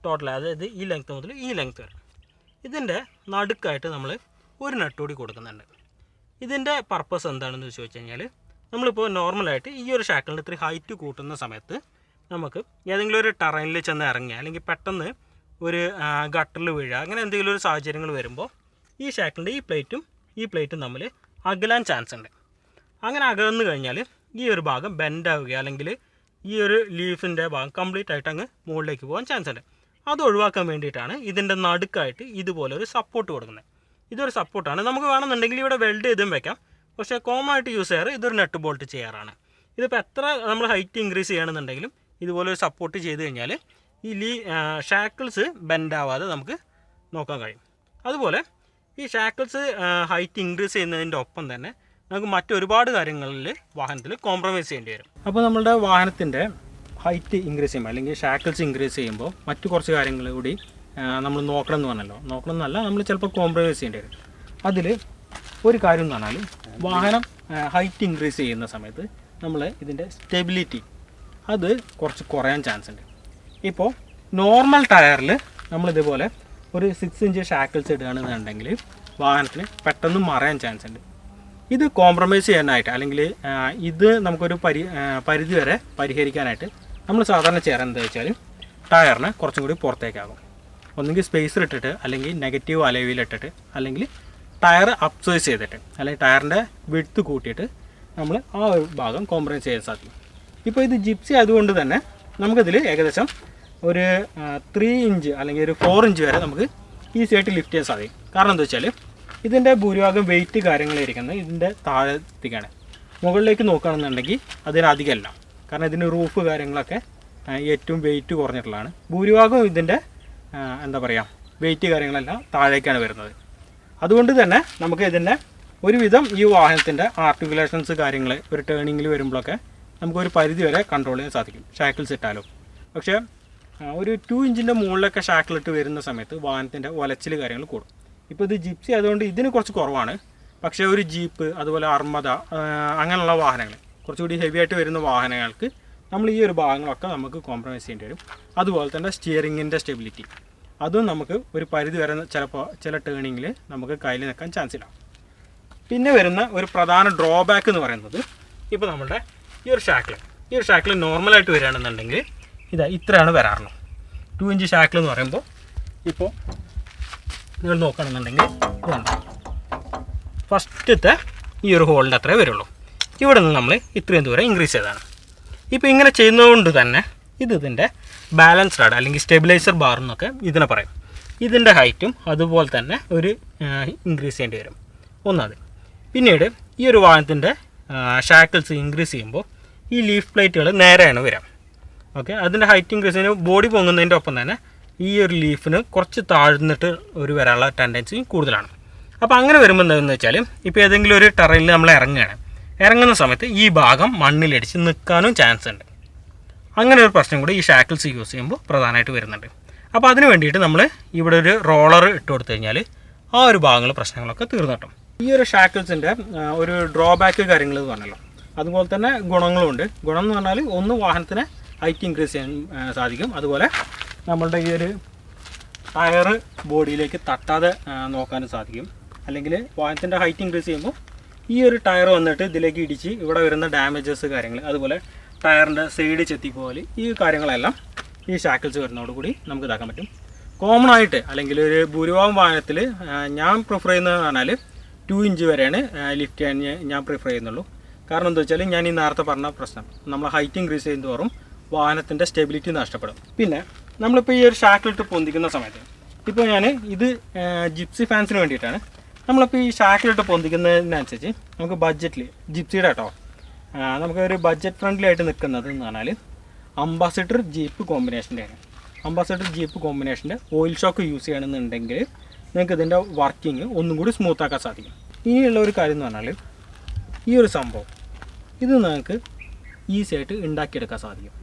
ടോട്ടൽ അതായത് ഈ ലെങ്ത് മുതൽ ഈ ലെങ്ത് വരെ. ഇതിന്റെ നടുക്കായിട്ട് നമ്മൾ ഒരു നട്ട് കൂടി കൊടുക്കുന്നുണ്ട്. ഇതിന്റെ പർപ്പസ് എന്താണെന്ന് ചോദിച്ചു കഴിഞ്ഞാൽ നമ്മളിപ്പോൾ നോർമലായിട്ട് ഈ ഒരു ഷാക്കിളിന്റെ ഇത്ര ഹൈറ്റ് കൂട്ടുന്ന സമയത്ത് നമുക്ക് ഏതെങ്കിലും ഒരു ടറൈനിൽ ചെന്ന് ഇറങ്ങുക അല്ലെങ്കിൽ പെട്ടെന്ന് ഒരു ഗട്ടറിൽ വീഴുക അങ്ങനെ എന്തെങ്കിലും ഒരു സാഹചര്യങ്ങൾ വരുമ്പോൾ ഈ ഷാക്കിളിന്റെ ഈ പ്ലേറ്റും ഈ പ്ലേറ്റും തമ്മിൽ അകലാൻ ചാൻസ് ഉണ്ട്. അങ്ങനെ അകന്നു കഴിഞ്ഞാൽ ഈ ഒരു ഭാഗം ബെൻഡ് ആവുക അല്ലെങ്കിൽ ഈ ഒരു ലീഫിന്റെ ഭാഗം കംപ്ലീറ്റ് ആയിട്ട് അങ്ങ് മുകളിലേക്ക് പോകാൻ ചാൻസ് ഉണ്ട്. അത് ഒഴിവാക്കാൻ വേണ്ടിയിട്ടാണ് ഇതിന്റെ നടുക്കായിട്ട് ഇതുപോലെ ഒരു സപ്പോർട്ട് കൊടുക്കുന്നത്. ഇതൊരു സപ്പോർട്ടാണ് നമുക്ക് വേണമെന്നുണ്ടെങ്കിൽ ഇവിടെ വെൽഡ് ചെയ്തും വെക്കാം. പക്ഷേ കോമൺ ആയിട്ട് യൂസ് ചെയ്യാറ് ഇതൊരു നെറ്റ് ബോൾട്ട് ചെയ്യാറാണ്. ഇതിപ്പോൾ എത്ര നമ്മൾ ഹൈറ്റ് ഇൻക്രീസ് ചെയ്യണമെന്നുണ്ടെങ്കിലും ഇതുപോലെ ഒരു സപ്പോർട്ട് ചെയ്ത് കഴിഞ്ഞാൽ ഈ ലീ ഷാക്കിൾസ് ബെൻഡാവാതെ നമുക്ക് നോക്കാൻ കഴിയും. അതുപോലെ ഈ ഷാക്കിൾസ് ഹൈറ്റ് ഇൻക്രീസ് ചെയ്യുന്നതിന്റെ ഒപ്പം തന്നെ നമുക്ക് മറ്റൊരുപാട് കാര്യങ്ങളിൽ വാഹനത്തിൽ കോംപ്രമൈസ് ചെയ്യേണ്ടി വരും. അപ്പോൾ നമ്മുടെ വാഹനത്തിന്റെ ഹൈറ്റ് ഇൻക്രീസ് ചെയ്യുമ്പോൾ അല്ലെങ്കിൽ ഷാക്കിൾസ് ഇൻക്രീസ് ചെയ്യുമ്പോൾ മറ്റു കുറച്ച് കാര്യങ്ങൾ കൂടി നമ്മൾ നോക്കണം എന്ന് പറഞ്ഞല്ലോ. നോക്കണം എന്നല്ല നമ്മൾ ചിലപ്പോൾ കോംപ്രമൈസ് ചെയ്യേണ്ടി വരും. അതിൽ ഒരു കാര്യം എന്ന് പറഞ്ഞാൽ വാഹനം ഹൈറ്റ് ഇൻക്രീസ് ചെയ്യുന്ന സമയത്ത് നമ്മൾ ഇതിന്റെ സ്റ്റെബിലിറ്റി അത് കുറച്ച് കുറയാൻ ചാൻസ് ഉണ്ട്. ഇപ്പോൾ നോർമൽ ടയറിൽ നമ്മളിതുപോലെ ഒരു സിക്സ് ഇഞ്ച് ഷാക്കിൾസ് ഇടുകയാണെന്നുണ്ടെങ്കിൽ വാഹനത്തിന് പെട്ടെന്ന് മറയാൻ ചാൻസ് ഉണ്ട്. ഇത് കോംപ്രമൈസ് ചെയ്യാനായിട്ട് അല്ലെങ്കിൽ ഇത് നമുക്കൊരു പരി പരിധി വരെ പരിഹരിക്കാനായിട്ട് നമ്മൾ സാധാരണ ചെയ്യാറ് എന്താ വെച്ചാൽ ടയറിനെ കുറച്ചും കൂടി പുറത്തേക്കാകും ഒന്നുകിൽ സ്പേസർ ഇട്ടിട്ട് അല്ലെങ്കിൽ നെഗറ്റീവ് അലവിലിട്ടിട്ട് അല്ലെങ്കിൽ ടയർ അപ്സൈസ് ചെയ്തിട്ട് അല്ലെങ്കിൽ ടയറിന്റെ വിടുത്ത് കൂട്ടിയിട്ട് നമ്മൾ ആ ഒരു ഭാഗം കോംപ്രമൈസ് ചെയ്യാൻ സാധിക്കും. ഇപ്പോൾ ഇത് ജിപ്സി ആയതുകൊണ്ട് തന്നെ നമുക്കിതിൽ ഏകദേശം ഒരു ത്രീ ഇഞ്ച് അല്ലെങ്കിൽ ഒരു ഫോർ ഇഞ്ച് വരെ നമുക്ക് ഈസി ആയിട്ട് ലിഫ്റ്റ് ചെയ്യാൻ സാധിക്കും. കാരണം എന്താ വെച്ചാൽ ഇതിന്റെ ഭൂരിഭാഗം വെയിറ്റ് കാര്യങ്ങളിരിക്കുന്നത് ഇതിന്റെ താഴത്തേക്കാണ്. മുകളിലേക്ക് നോക്കുകയാണെന്നുണ്ടെങ്കിൽ അതിനധികമല്ല കാരണം ഇതിന്റെ റൂഫ് കാര്യങ്ങളൊക്കെ ഏറ്റവും വെയിറ്റ് കുറഞ്ഞിട്ടുള്ളതാണ്. ഭൂരിഭാഗം ഇതിന്റെ എന്താ പറയുക വെയിറ്റ് കാര്യങ്ങളെല്ലാം താഴേക്കാണ് വരുന്നത്. അതുകൊണ്ട് തന്നെ നമുക്ക് ഇതിന്റെ ഒരുവിധം ഈ വാഹനത്തിന്റെ ആർട്ടിക്കുലേഷൻസ് കാര്യങ്ങൾ ഒരു ടേണിങ്ങിൽ വരുമ്പോഴൊക്കെ നമുക്കൊരു പരിധി വരെ കൺട്രോൾ ചെയ്യാൻ സാധിക്കും. ഷാക്കിൾസ് ഇട്ടാലും. പക്ഷേ ഒരു ടു ഇഞ്ചിന്റെ മുകളിലൊക്കെ ഷാക്കിളിട്ട് വരുന്ന സമയത്ത് വാഹനത്തിന്റെ ഒലച്ചിൽ കാര്യങ്ങൾ കൂടും. ഇപ്പോൾ ഇത് ജിപ്സി ആയതുകൊണ്ട് ഇതിന് കുറച്ച് കുറവാണ്. പക്ഷേ ഒരു ജീപ്പ് അതുപോലെ അർമ്മദ അങ്ങനെയുള്ള വാഹനങ്ങൾ കുറച്ചുകൂടി ഹെവി ആയിട്ട് വരുന്ന വാഹനങ്ങൾക്ക് നമ്മൾ ഈ ഒരു ഭാഗങ്ങളൊക്കെ നമുക്ക് കോംപ്രമൈസ് ചെയ്യേണ്ടി വരും. അതുപോലെ തന്നെ സ്റ്റിയറിങ്ങിന്റെ സ്റ്റെബിലിറ്റി അതും നമുക്ക് ഒരു പരിധി വരെ ചിലപ്പോൾ ചില ടേണിങ്ങിൽ നമുക്ക് കയ്യിൽ നിൽക്കാൻ ചാൻസ് ഇല്ല പിന്നെ വരുന്ന ഒരു പ്രധാന ഡ്രോബാക്ക് എന്ന് പറയുന്നത് ഇപ്പോൾ നമ്മുടെ ഈ ഒരു ഷാക്കിൾ ഈ ഒരു ഷാക്കിൾ നോർമലായിട്ട് വരികയാണെന്നുണ്ടെങ്കിൽ ഇതാ ഇത്രയാണ് വരാറുള്ളത്. ടു ഇഞ്ച് ഷാക്കിൾ എന്ന് പറയുമ്പോൾ ഇപ്പോൾ നിങ്ങൾ നോക്കുകയാണെന്നുണ്ടെങ്കിൽ ഫസ്റ്റത്തെ ഈ ഒരു ഹോളിന്റെ അത്രേ വരുള്ളൂ. ഇവിടെ നിന്ന് നമ്മൾ ഇത്രയും ദൂരം ഇൻക്രീസ് ചെയ്തതാണ്. ഇപ്പോൾ ഇങ്ങനെ ചെയ്യുന്നതുകൊണ്ട് തന്നെ ഇത് ഇതിന്റെ ബാലൻസ്ഡ് ആണ് അല്ലെങ്കിൽ സ്റ്റെബിലൈസർ ബാർ എന്നൊക്കെ ഇതിനെ പറയും. ഇതിന്റെ ഹൈറ്റും അതുപോലെ തന്നെ ഒരു ഇൻക്രീസ് ചെയ്യേണ്ടി വരും. ഒന്നത് പിന്നീട് ഈ ഒരു വാഹനത്തിന്റെ ഷാക്കിൾസ് ഇൻക്രീസ് ചെയ്യുമ്പോൾ ഈ ലീഫ് പ്ലേറ്റുകൾ നേരെയാണ് വരാം. ഓക്കെ അതിന്റെ ഹൈറ്റ് ഇൻക്രീസ് ചെയ്യുന്ന ബോഡി പൊങ്ങുന്നതിന്റെ ഒപ്പം തന്നെ ഈ ഒരു ലീഫിന് കുറച്ച് താഴ്ന്നിട്ട് ഒരു വരാനുള്ള ടെൻഡൻസി കൂടുതലാണ്. അപ്പോൾ അങ്ങനെ വരുമ്പോൾ എന്താണെന്ന് വെച്ചാൽ ഇപ്പോൾ ഏതെങ്കിലും ഒരു ടെറയിൽ നമ്മൾ ഇറങ്ങുകയാണ്. ഇറങ്ങുന്ന സമയത്ത് ഈ ഭാഗം മണ്ണിലടിച്ച് നിൽക്കാനും ചാൻസ് ഉണ്ട്. അങ്ങനെ ഒരു പ്രശ്നം കൂടി ഈ ഷാക്കിൾസ് യൂസ് ചെയ്യുമ്പോൾ പ്രധാനമായിട്ട് വരുന്നുണ്ട്. അപ്പോൾ അതിന് വേണ്ടിയിട്ട് നമ്മൾ ഇവിടെ ഒരു റോളർ ഇട്ട് കൊടുത്തു കഴിഞ്ഞാൽ ആ ഒരു ഭാഗങ്ങൾ പ്രശ്നങ്ങളൊക്കെ തീർന്നു കിട്ടും. ഈ ഒരു ഷാക്കിൾസിന്റെ ഒരു ഡ്രോബാക്ക് കാര്യങ്ങൾ എന്ന് പറഞ്ഞല്ലോ. അതുപോലെ തന്നെ ഗുണങ്ങളുമുണ്ട് ഗുണം എന്ന് പറഞ്ഞാൽ ഒന്ന് വാഹനത്തിന് ഹൈറ്റ് ഇൻക്രീസ് ചെയ്യാൻ സാധിക്കും. അതുപോലെ നമ്മളുടെ ഈ ഒരു ടയർ ബോഡിയിലേക്ക് തട്ടാതെ നോക്കാനും സാധിക്കും. അല്ലെങ്കിൽ വാഹനത്തിന്റെ ഹൈറ്റ് ഇൻക്രീസ് ചെയ്യുമ്പോൾ ഈ ഒരു ടയർ വന്നിട്ട് ഇതിലേക്ക് ഇടിച്ച് ഇവിടെ വരുന്ന ഡാമേജസ് കാര്യങ്ങൾ അതുപോലെ ടയറിന്റെ സൈഡ് ചെത്തിപ്പോലെ ഈ കാര്യങ്ങളെല്ലാം ഈ ഷാക്കിൾസ് വരുന്നതോടുകൂടി നമുക്ക് ഇതാക്കാൻ പറ്റും. കോമൺ ആയിട്ട് അല്ലെങ്കിൽ ഒരു ഭൂരിഭാഗം വാഹനത്തിൽ ഞാൻ പ്രിഫർ ചെയ്യുന്നത് പറഞ്ഞാൽ ടു ഇഞ്ച് വരെയാണ് ലിഫ്റ്റ് ചെയ്യാൻ ഞാൻ- പ്രിഫർ ചെയ്യുന്നുള്ളൂ. കാരണം എന്താ വെച്ചാൽ ഞാൻ ഈ നേരത്തെ പറഞ്ഞ പ്രശ്നം നമ്മൾ ഹൈറ്റ് ഇൻക്രീസ് ചെയ്യുന്നതോറും വാഹനത്തിന്റെ സ്റ്റെബിലിറ്റി നഷ്ടപ്പെടും. പിന്നെ നമ്മളിപ്പോൾ ഈ ഒരു ഷാക്കിലിട്ട് പൊന്തിക്കുന്ന സമയത്ത് ഇപ്പോൾ ഞാൻ ഇത് ജിപ്സി ഫാൻസിന് വേണ്ടിയിട്ടാണ് നമ്മളിപ്പോൾ ഈ ഷാക്കിലിട്ട് പൊന്തിക്കുന്നതിനനുസരിച്ച് നമുക്ക് ബഡ്ജറ്റിൽ ജിപ്സിയുടെ കേട്ടോ നമുക്ക് ഒരു ബഡ്ജറ്റ് ഫ്രണ്ട്ലി ആയിട്ട് നിൽക്കുന്നത് എന്ന് പറഞ്ഞാൽ അംബാസിഡർ ജീപ്പ് കോമ്പിനേഷന്റെയാണ് അംബാസിഡർ ജീപ്പ് കോമ്പിനേഷന്റെ ഓയിൽ ഷോക്ക് യൂസ് ചെയ്യണമെന്നുണ്ടെങ്കിൽ നിങ്ങൾക്ക് ഇതിന്റെ വർക്കിംഗ് ഒന്നും കൂടി സ്മൂത്ത് ആക്കാൻ സാധിക്കും. ഇനിയുള്ള ഒരു കാര്യം എന്ന് പറഞ്ഞാൽ ഈ ഒരു സംഭവം ഇത് നിങ്ങൾക്ക് ഈസി ആയിട്ട് ഉണ്ടാക്കിയെടുക്കാൻ സാധിക്കും.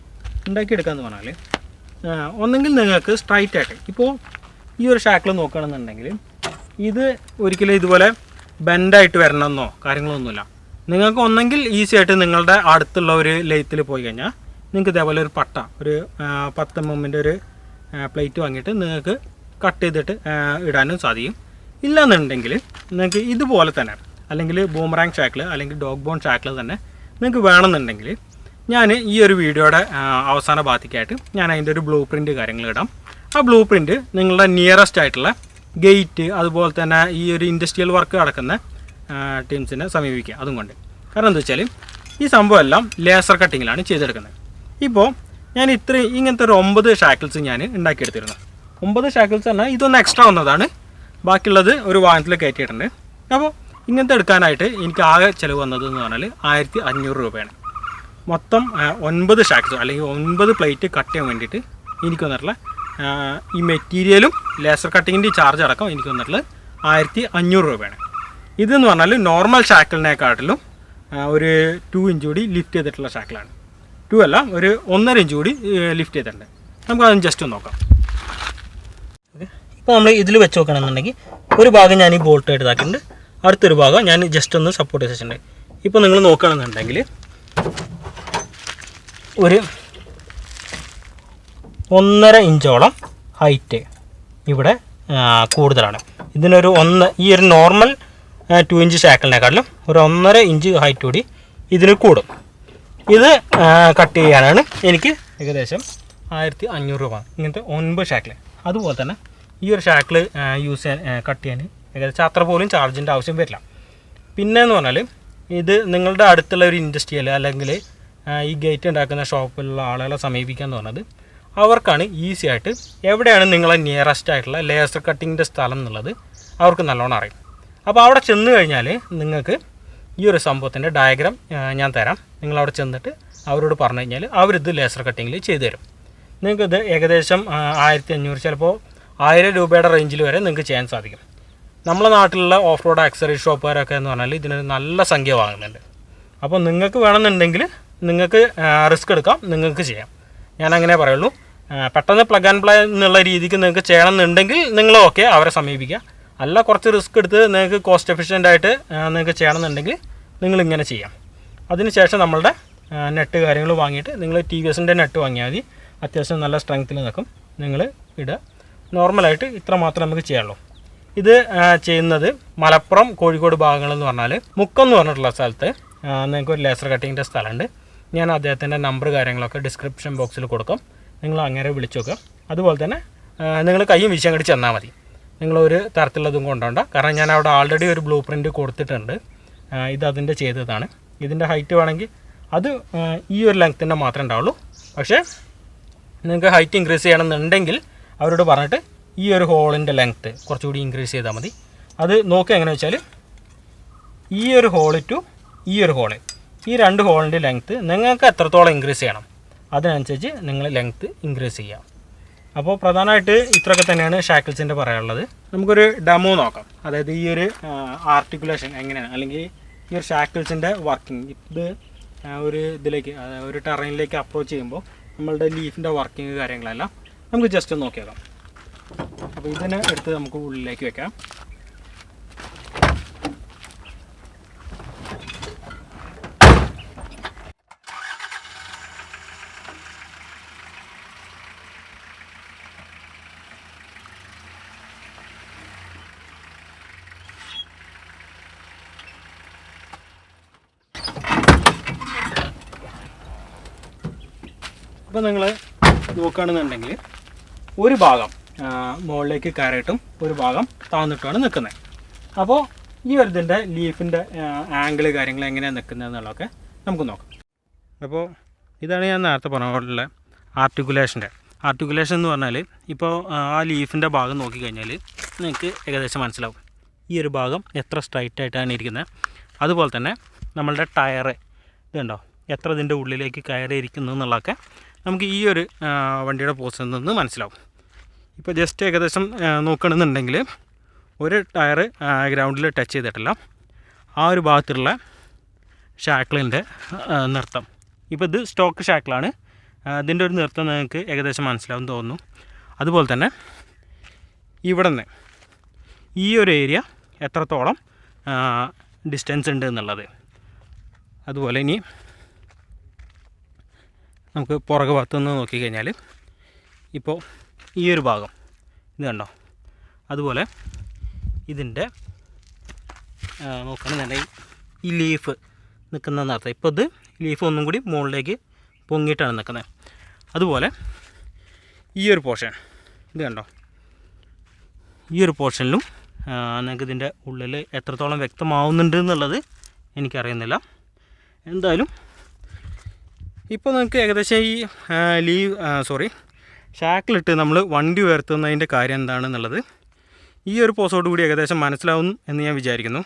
ഉണ്ടാക്കിയെടുക്കുക എന്ന് പറഞ്ഞാൽ ഒന്നെങ്കിൽ നിങ്ങൾക്ക് സ്ട്രൈറ്റ് ആയിട്ട് ഇപ്പോൾ ഈ ഒരു ഷാക്കിൾ നോക്കുകയാണെന്നുണ്ടെങ്കിൽ ഇത് ഒരിക്കലും ഇതുപോലെ ബെൻഡായിട്ട് വരണമെന്നോ കാര്യങ്ങളൊന്നുമില്ല. നിങ്ങൾക്ക് ഒന്നെങ്കിൽ ഈസി ആയിട്ട് നിങ്ങളുടെ അടുത്തുള്ള ഒരു ലെയ്ത്തിൽ പോയി കഴിഞ്ഞാൽ നിങ്ങൾക്ക് ഇതേപോലെ ഒരു പട്ട ഒരു പത്ത് എമ്മിന്റെ ഒരു പ്ലേറ്റ് വാങ്ങിയിട്ട് നിങ്ങൾക്ക് കട്ട് ചെയ്തിട്ട് ഇടാനും സാധിക്കും. ഇല്ലയെന്നുണ്ടെങ്കിൽ നിങ്ങൾക്ക് ഇതുപോലെ തന്നെ അല്ലെങ്കിൽ ബൂമറാങ് ഷാക്കിൾ അല്ലെങ്കിൽ ഡോഗ് ബോൺ ഷാക്കിൾ തന്നെ നിങ്ങൾക്ക് വേണമെന്നുണ്ടെങ്കിൽ ഞാൻ ഈ ഒരു വീഡിയോയുടെ അവസാന ഭാഗത്തേക്കായിട്ട് ഞാൻ അതിന്റെ ഒരു ബ്ലൂ പ്രിന്റ് കാര്യങ്ങൾ ഇടാം. ആ ബ്ലൂ പ്രിന്റ് നിങ്ങളുടെ നിയറസ്റ്റ് ആയിട്ടുള്ള ഗേറ്റ് അതുപോലെ തന്നെ ഈ ഒരു ഇൻഡസ്ട്രിയൽ വർക്ക് നടക്കുന്ന ടീംസിനെ സമീപിക്കുക. അതും കൊണ്ട്. കാരണം എന്താ വെച്ചാൽ ഈ സംഭവം എല്ലാം ലേസർ കട്ടിങ്ങിലാണ് ചെയ്തെടുക്കുന്നത്. ഇപ്പോൾ ഞാൻ ഇത്ര ഇങ്ങനത്തെ ഒരു ഒമ്പത് ഷാക്കിൾസ് ഞാൻ ഉണ്ടാക്കിയെടുത്തിരുന്നു. ഒമ്പത് ഷാക്കിൾസ് പറഞ്ഞാൽ ഇതൊന്ന് എക്സ്ട്രാ വന്നതാണ്. ബാക്കിയുള്ളത് ഒരു വാഹനത്തിൽ കയറ്റിയിട്ടുണ്ട്. അപ്പോൾ ഇങ്ങനത്തെ എടുക്കാനായിട്ട് എനിക്ക് ആകെ ചിലവ് വന്നത് എന്ന് പറഞ്ഞാൽ ആയിരത്തി അഞ്ഞൂറ് രൂപയാണ്. മൊത്തം ഒൻപത് ഷാക്സ് അല്ലെങ്കിൽ ഒൻപത് പ്ലേറ്റ് കട്ട് ചെയ്യാൻ വേണ്ടിയിട്ട് എനിക്ക് വന്നിട്ടുള്ള ഈ മെറ്റീരിയലും ലേസർ കട്ടിങ്ങിന്റെ ചാർജ് അടക്കം എനിക്ക് വന്നിട്ടുള്ളത് ആയിരത്തി അഞ്ഞൂറ് രൂപയാണ്. ഇതെന്ന് പറഞ്ഞാൽ നോർമൽ ഷാക്കിളിനെക്കാട്ടിലും ഒരു ടു ഇഞ്ച് കൂടി ലിഫ്റ്റ് ചെയ്തിട്ടുള്ള ഷാക്കിളാണ് ടു അല്ല ഒരു ഒന്നര ഇഞ്ച് കൂടി ലിഫ്റ്റ് ചെയ്തിട്ടുണ്ട്. നമുക്ക് അതൊന്ന് ജസ്റ്റ് ഒന്ന് നോക്കാം. ഇപ്പോൾ നമ്മൾ ഇതിൽ വെച്ച് നോക്കുകയാണെന്നുണ്ടെങ്കിൽ ഒരു ഭാഗം ഞാൻ ഈ ബോൾട്ട് എടുത്താക്കിയിട്ടുണ്ട് അടുത്തൊരു ഭാഗം ഞാൻ ജസ്റ്റ് ഒന്ന് സപ്പോർട്ട് ചെയ്തിട്ടുണ്ട്. ഇപ്പോൾ നിങ്ങൾ നോക്കുകയാണെന്നുണ്ടെങ്കിൽ ഒരു ഒന്നര ഇഞ്ചോളം ഹൈറ്റ് ഇവിടെ കൂടുതലാണ്. ഇതിനൊരു ഒന്ന് ഈ ഒരു നോർമൽ ടു ഇഞ്ച് ഷാക്കിളിനെക്കാട്ടിലും ഒരു ഒന്നര ഇഞ്ച് ഹൈറ്റ് കൂടി ഇതിന് കൂടും. ഇത് കട്ട് ചെയ്യാനാണ് എനിക്ക് ഏകദേശം ആയിരത്തി അഞ്ഞൂറ് രൂപ ഇങ്ങനത്തെ ഒൻപത് ഷാക്കിൾ അതുപോലെ തന്നെ ഈ ഒരു ഷാക്കിൾ യൂസ് ചെയ്യാൻ കട്ട് ചെയ്യാൻ ഏകദേശം അത്ര പോലും ചാർജിന്റെ ആവശ്യം വരില്ല. പിന്നെ എന്ന് പറഞ്ഞാൽ ഇത് നിങ്ങളുടെ അടുത്തുള്ള ഒരു ഇൻഡസ്ട്രിയിൽ അല്ലെങ്കിൽ ഈ ഗേറ്റ് ഉണ്ടാക്കുന്ന ഷോപ്പിലുള്ള ആളുകളെ സമീപിക്കുക എന്ന് പറഞ്ഞത് അവർക്കാണ് ഈസി ആയിട്ട് എവിടെയാണ് നിങ്ങളെ നിയറസ്റ്റ് ആയിട്ടുള്ള ലേസർ കട്ടിങ്ങിന്റെ സ്ഥലം എന്നുള്ളത് അവർക്ക് നല്ലോണം അറിയും. അപ്പോൾ അവിടെ ചെന്ന് കഴിഞ്ഞാൽ നിങ്ങൾക്ക് ഈ ഒരു സംഭവത്തിന്റെ ഡയഗ്രാം ഞാൻ തരാം. നിങ്ങൾ അവിടെ ചെന്നിട്ട് അവരോട് പറഞ്ഞു കഴിഞ്ഞാൽ അവരിത് ലേസർ കട്ടിങ്ങിൽ ചെയ്തു തരും. നിങ്ങൾക്കിത് ഏകദേശം ആയിരത്തി അഞ്ഞൂറ് ചിലപ്പോൾ ആയിരം രൂപയുടെ റേഞ്ചിൽ വരെ നിങ്ങൾക്ക് ചെയ്യാൻ സാധിക്കും. നമ്മളെ നാട്ടിലുള്ള ഓഫ് റോഡ് ആക്സറി ഷോപ്പുകാരൊക്കെ എന്ന് പറഞ്ഞാൽ ഇതിനൊരു നല്ല സംഖ്യ വാങ്ങുന്നുണ്ട്. അപ്പോൾ നിങ്ങൾക്ക് വേണമെന്നുണ്ടെങ്കിൽ നിങ്ങൾക്ക് റിസ്ക് എടുക്കാം നിങ്ങൾക്ക് ചെയ്യാം. ഞാൻ അങ്ങനെ പറയുള്ളൂ. പെട്ടെന്ന് പ്ലഗ് ആൻഡ് പ്ലേ എന്നുള്ള രീതിക്ക് നിങ്ങൾക്ക് ചെയ്യണം എന്നുണ്ടെങ്കിൽ നിങ്ങൾ ഓക്കെ അവരെ സമീപിക്കുക. അല്ല കുറച്ച് റിസ്ക് എടുത്ത് നിങ്ങൾക്ക് കോസ്റ്റ് എഫിഷ്യന്റ് ആയിട്ട് നിങ്ങൾക്ക് ചെയ്യണമെന്നുണ്ടെങ്കിൽ നിങ്ങൾ ഇങ്ങനെ ചെയ്യാം. അതിനുശേഷം നമ്മളുടെ നെറ്റ് കാര്യങ്ങൾ വാങ്ങിയിട്ട് നിങ്ങൾ ടി വി എസിന്റെ നെറ്റ് വാങ്ങിയാൽ മതി. അത്യാവശ്യം നല്ല സ്ട്രെങ്ത്തിൽ നിൽക്കും. നിങ്ങൾ ഇടുക. നോർമലായിട്ട് ഇത്ര മാത്രം നമുക്ക് ചെയ്യാനുള്ളൂ. ഇത് ചെയ്യുന്നത് മലപ്പുറം കോഴിക്കോട് ഭാഗങ്ങളെന്ന് പറഞ്ഞാൽ മുക്കം എന്ന് പറഞ്ഞിട്ടുള്ള സ്ഥലത്ത് നിങ്ങൾക്ക് ഒരു ലേസർ കട്ടിങ്ങിന്റെ സ്ഥലമുണ്ട്. ഞാൻ അദ്ദേഹത്തിന്റെ നമ്പർ കാര്യങ്ങളൊക്കെ ഡിസ്ക്രിപ്ഷൻ ബോക്സിൽ കൊടുക്കും. നിങ്ങൾ അങ്ങനെ വിളിച്ചു നോക്കുക. അതുപോലെ തന്നെ നിങ്ങൾ കയ്യും വീശം അങ്ങോട്ട് ചെന്നാൽ മതി. നിങ്ങളൊരു തരത്തിലുള്ളതും കൊണ്ടുപോണ്ട കാരണം ഞാൻ അവിടെ ആൾറെഡി ഒരു ബ്ലൂ പ്രിന്റ് കൊടുത്തിട്ടുണ്ട്. ഇത് അതിന്റെ ചെയ്തതാണ്. ഇതിന്റെ ഹൈറ്റ് വേണമെങ്കിൽ അത് ഈ ഒരു ലെങ്ത്തിന്റെ മാത്രമേ ഉണ്ടാവുള്ളൂ. പക്ഷേ നിങ്ങൾക്ക് ഹൈറ്റ് ഇൻക്രീസ് ചെയ്യണമെന്നുണ്ടെങ്കിൽ അവരോട് പറഞ്ഞിട്ട് ഈ ഒരു ഹോളിന്റെ ലെങ്ത്ത് കുറച്ചുകൂടി ഇൻക്രീസ് ചെയ്താൽ മതി. അത് നോക്കുക എങ്ങനെ വെച്ചാൽ ഈ ഒരു ഹോൾ ടു ഈ ഒരു ഹോൾ ഈ രണ്ട് ഹോളിന്റെ ലെങ്ത്ത് നിങ്ങൾക്ക് എത്രത്തോളം ഇൻക്രീസ് ചെയ്യണം? അതിനനുസരിച്ച് നിങ്ങൾ ലെങ്ത്ത് ഇൻക്രീസ് ചെയ്യാം. അപ്പോൾ പ്രധാനമായിട്ട് ഇത്രയൊക്കെ തന്നെയാണ് ഷാക്കിൾസിന്റെ പറയാനുള്ളത്. നമുക്കൊരു ഡെമോ നോക്കാം. അതായത് ഈ ഒരു ആർട്ടിക്കുലേഷൻ എങ്ങനെയാണ്? അല്ലെങ്കിൽ ഈ ഒരു ഷാക്കിൾസിന്റെ വർക്കിംഗ് ഇത് ഒരു ഇതിലേക്ക് ഒരു ടെറൈനിലേക്ക് അപ്രോച്ച് ചെയ്യുമ്പോൾ നമ്മളുടെ ലീഫിന്റെ വർക്കിംഗ് കാര്യങ്ങളെല്ലാം നമുക്ക് ജസ്റ്റ് ഒന്ന് നോക്കിയേക്കാം. അപ്പോൾ ഇതിനെ എടുത്ത് നമുക്ക് ഉള്ളിലേക്ക് വെക്കാം. അപ്പോൾ നിങ്ങൾ നോക്കുകയാണെന്നുണ്ടെങ്കിൽ ഒരു ഭാഗം മുകളിലേക്ക് കയറിയിട്ടും ഒരു ഭാഗം താന്നിട്ടുമാണ് നിൽക്കുന്നത്. അപ്പോൾ ഈ ഒരു ഇതിന്റെ ലീഫിന്റെ ആംഗിൾ കാര്യങ്ങൾ എങ്ങനെയാണ് നിൽക്കുന്നത് എന്നുള്ളതൊക്കെ നമുക്ക് നോക്കാം. അപ്പോൾ ഇതാണ് ഞാൻ നേരത്തെ പറഞ്ഞ പോലുള്ള ആർട്ടിക്കുലേഷന്റെ ആർട്ടിക്കുലേഷൻ എന്ന് പറഞ്ഞാൽ ഇപ്പോൾ ആ ലീഫിന്റെ ഭാഗം നോക്കിക്കഴിഞ്ഞാൽ നിങ്ങൾക്ക് ഏകദേശം മനസ്സിലാവും. ഈ ഒരു ഭാഗം എത്ര സ്ട്രൈറ്റ് ആയിട്ടാണ് ഇരിക്കുന്നത്. അതുപോലെ തന്നെ നമ്മളുടെ ടയർ ഇതുണ്ടോ? എത്ര ഇതിന്റെ ഉള്ളിലേക്ക് കയറിയിരിക്കുന്നു എന്നുള്ളതൊക്കെ നമുക്ക് ഈ ഒരു വണ്ടിയുടെ പോസ്റ്റിൽ നിന്ന് മനസ്സിലാവും. ഇപ്പോൾ ജസ്റ്റ് ഏകദേശം നോക്കണമെന്നുണ്ടെങ്കിൽ ഒരു ടയർ ഗ്രൗണ്ടിൽ ടച്ച് ചെയ്തിട്ടില്ല. ആ ഒരു ഭാഗത്തുള്ള ഷാക്കിളിന്റെ നൃത്തം ഇപ്പോൾ ഇത് സ്റ്റോക്ക് ഷാക്കിളാണ് അതിന്റെ ഒരു നൃത്തം നിങ്ങൾക്ക് ഏകദേശം മനസ്സിലാവും തോന്നുന്നു. അതുപോലെ തന്നെ ഇവിടെ നിന്ന് ഈ ഒരു ഏരിയ എത്രത്തോളം ഡിസ്റ്റൻസ് ഉണ്ട് എന്നുള്ളത്. അതുപോലെ ഇനി നമുക്ക് പുറകെ ഭാഗത്തുനിന്ന് നോക്കിക്കഴിഞ്ഞാൽ ഇപ്പോൾ ഈ ഒരു ഭാഗം ഇത് കണ്ടോ? അതുപോലെ ഇതിന്റെ നോക്കണമെന്നുണ്ടെങ്കിൽ ഈ ലീഫ് നിൽക്കുന്ന അർത്ഥം ഇപ്പോൾ ഇത് ലീഫ് ഒന്നും കൂടി മുകളിലേക്ക് പൊങ്ങിയിട്ടാണ് നിൽക്കുന്നത്. അതുപോലെ ഈ ഒരു പോർഷൻ ഇത് കണ്ടോ? ഈ ഒരു പോർഷനിലും നിങ്ങൾക്ക് ഇതിന്റെ ഉള്ളിൽ എത്രത്തോളം വ്യക്തമാവുന്നുണ്ട് എന്നുള്ളത് എനിക്കറിയുന്നില്ല. എന്തായാലും ഇപ്പോൾ നമുക്ക് ഏകദേശം ഈ ലീവ് സോറി ഷാക്കിലിട്ട് നമ്മൾ വണ്ടി ഉയർത്തുന്നതിന്റെ കാര്യം എന്താണെന്നുള്ളത് ഈ ഒരു പോസ്റ്റോട് കൂടി ഏകദേശം മനസ്സിലാവും എന്ന് ഞാൻ വിചാരിക്കുന്നു.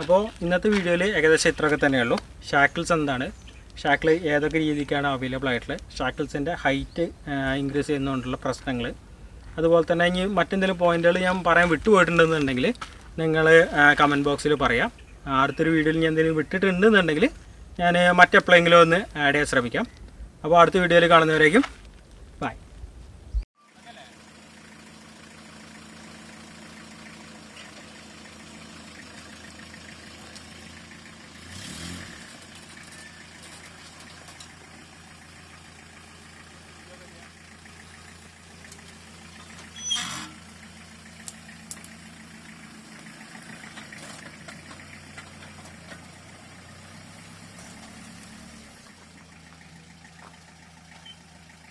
അപ്പോൾ ഇന്നത്തെ വീഡിയോയിൽ ഏകദേശം ഇത്രയൊക്കെ തന്നെയുള്ളൂ ഷാക്കിൾസ് എന്താണ്? ഷാക്കിൾ ഏതൊക്കെ രീതിക്കാണ് അവൈലബിൾ ആയിട്ടുള്ളത്? ഷാക്കിൾസിന്റെ ഹൈറ്റ് ഇൻക്രീസ് ചെയ്യുന്നതുകൊണ്ടുള്ള പ്രശ്നങ്ങൾ. അതുപോലെ തന്നെ ഇനി മറ്റെന്തെങ്കിലും പോയിന്റുകൾ ഞാൻ പറയാൻ വിട്ടുപോയിട്ടുണ്ടെന്നുണ്ടെങ്കിൽ നിങ്ങൾ കമന്റ് ബോക്സിൽ പറയാം. അടുത്തൊരു വീഡിയോയിൽ ഞാൻ എന്തെങ്കിലും വിട്ടിട്ടുണ്ടെന്നുണ്ടെങ്കിൽ ഞാൻ മറ്റെപ്പോഴെങ്കിലും ഒന്ന് ആഡ് ചെയ്യാൻ ശ്രമിക്കാം. അപ്പോൾ അടുത്ത വീഡിയോയിൽ കാണുന്നവരേക്കും